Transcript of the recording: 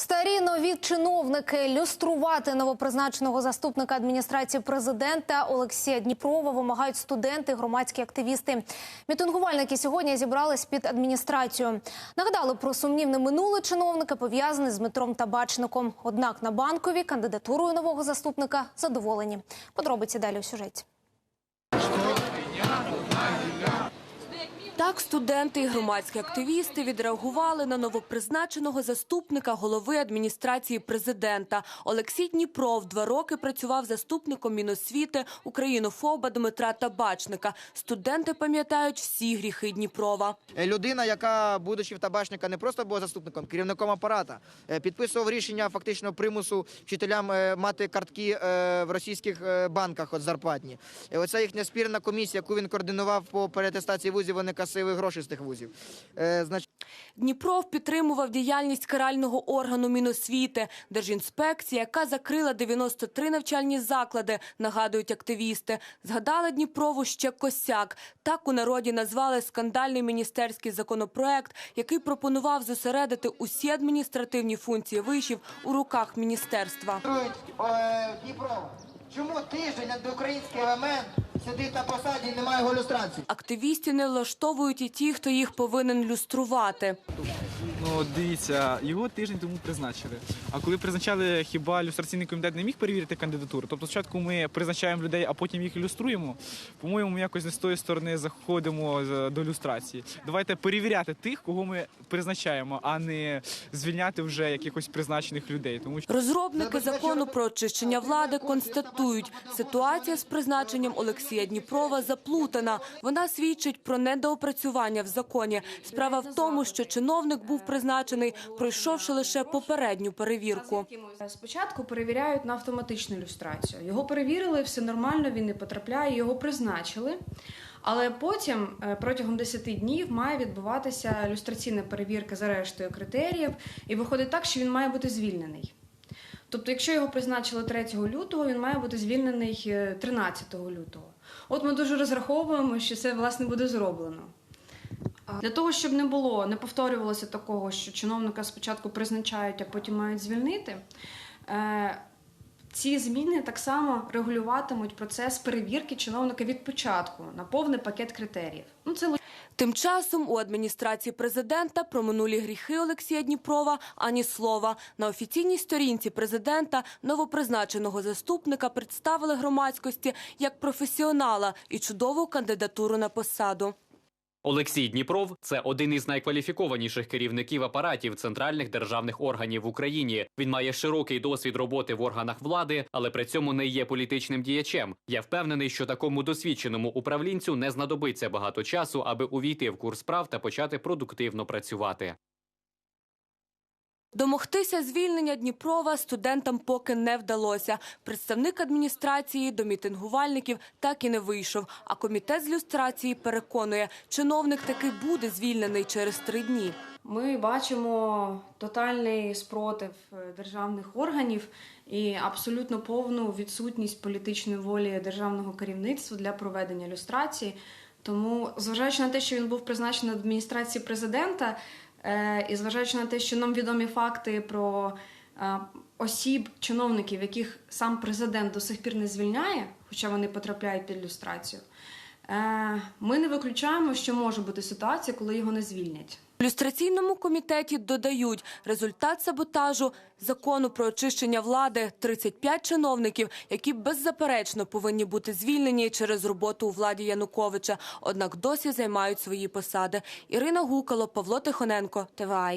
Старі нові чиновники люструвати новопризначеного заступника адміністрації президента Олексія Дніпрова вимагають студенти, громадські активісти. Мітингувальники сьогодні зібрались під адміністрацію. Нагадали про сумнівне минуле чиновника, пов'язане з Дмитром Табачником. Однак на банкові кандидатурою нового заступника задоволені. Подробиці далі у сюжеті. Так, студенти і громадські активісти відреагували на новопризначеного заступника голови адміністрації президента. Олексій Дніпров два роки працював заступником Міносвіти українофоба Дмитра Табачника. Студенти пам'ятають всі гріхи Дніпрова. Е, Людина, яка, будучи в табачника, не просто була заступником, керівником апарата, е, підписував рішення фактично примусу вчителям е, мати картки в російських банках от зарплатні. Оця їхня спірна комісія, яку він координував по переатестації вузів, вони касили гроші з тих вузів. Е, Дніпров підтримував діяльність карального органу Міносвіти, Держінспекції, яка закрила 93 навчальні заклади, нагадують активісти. Згадали Дніпрову ще косяк. Так у народі назвали скандальний міністерський законопроект, який пропонував зосередити усі адміністративні функції вишів у руках міністерства. Е, Дніпро, чому тиждень антиукраїнський елемент сидить на посаді немає його люстрації? Активістів не влаштовують і ті, хто їх повинен люструвати. Ну, дивіться, його тиждень тому призначили. А коли призначали, хіба люстраційний комітет не міг перевірити кандидатуру? Тобто спочатку ми призначаємо людей, а потім їх ілюструємо. По-моєму, ми якось не з тої сторони заходимо до люстрації. Давайте перевіряти тих, кого ми призначаємо, а не звільняти вже якихось призначених людей. Тому що Розробники закону про очищення влади констатують, ситуація з призначенням Олексія Дніпрова заплутана. Вона свідчить про недоопрацювання в законі. Справа в тому, що чиновник був призначений, пройшовши лише попередню перевірку. Спочатку перевіряють на автоматичну ілюстрацію. Його перевірили, все нормально, він не потрапляє, його призначили. Але потім е, протягом 10 днів має відбуватися люстраційна перевірка за рештою критеріїв, і виходить так, що він має бути звільнений. Тобто, якщо його призначили 3 лютого, він має бути звільнений е, 13 лютого. От ми дуже розраховуємо, що це власне буде зроблено. Для того, щоб не було, не повторювалося такого, що чиновника спочатку призначають, а потім мають звільнити. е, Ці зміни так само регулюватимуть процес перевірки чиновника від початку на повний пакет критеріїв. Ну це Тим часом у адміністрації президента про минулі гріхи Олексія Дніпрова ані слова. На офіційній сторінці президента новопризначеного заступника представили громадськості як професіонала і чудову кандидатуру на посаду. Олексій Дніпров це один із найкваліфікованіших керівників апаратів центральних державних органів в Україні. Він має широкий досвід роботи в органах влади, але при цьому не є політичним діячем. Я впевнений, що такому досвідченому управлінцю не знадобиться багато часу, аби увійти в курс справ та почати продуктивно працювати. Домогтися звільнення Дніпрова студентам поки не вдалося. Представник адміністрації до мітингувальників так і не вийшов. А комітет з люстрації переконує, чиновник таки буде звільнений через три дні. Ми бачимо тотальний спротив е, державних органів і абсолютно повну відсутність політичної волі державного керівництва для проведення люстрації. Тому, зважаючи на те, що він був призначений адміністрації президента, і зважаючи на те, що нам відомі факти про е, осіб, чиновників, яких сам президент до сих пір не звільняє, хоча вони потрапляють під люстрацію, е, ми не виключаємо, що може бути ситуація, коли його не звільнять. В люстраційному комітеті додають, результат саботажу закону про очищення влади – 35 чиновників, які беззаперечно повинні бути звільнені через роботу у владі Януковича, однак досі займають свої посади. Ірина Гукало, Павло Тихоненко, ТВАЙ.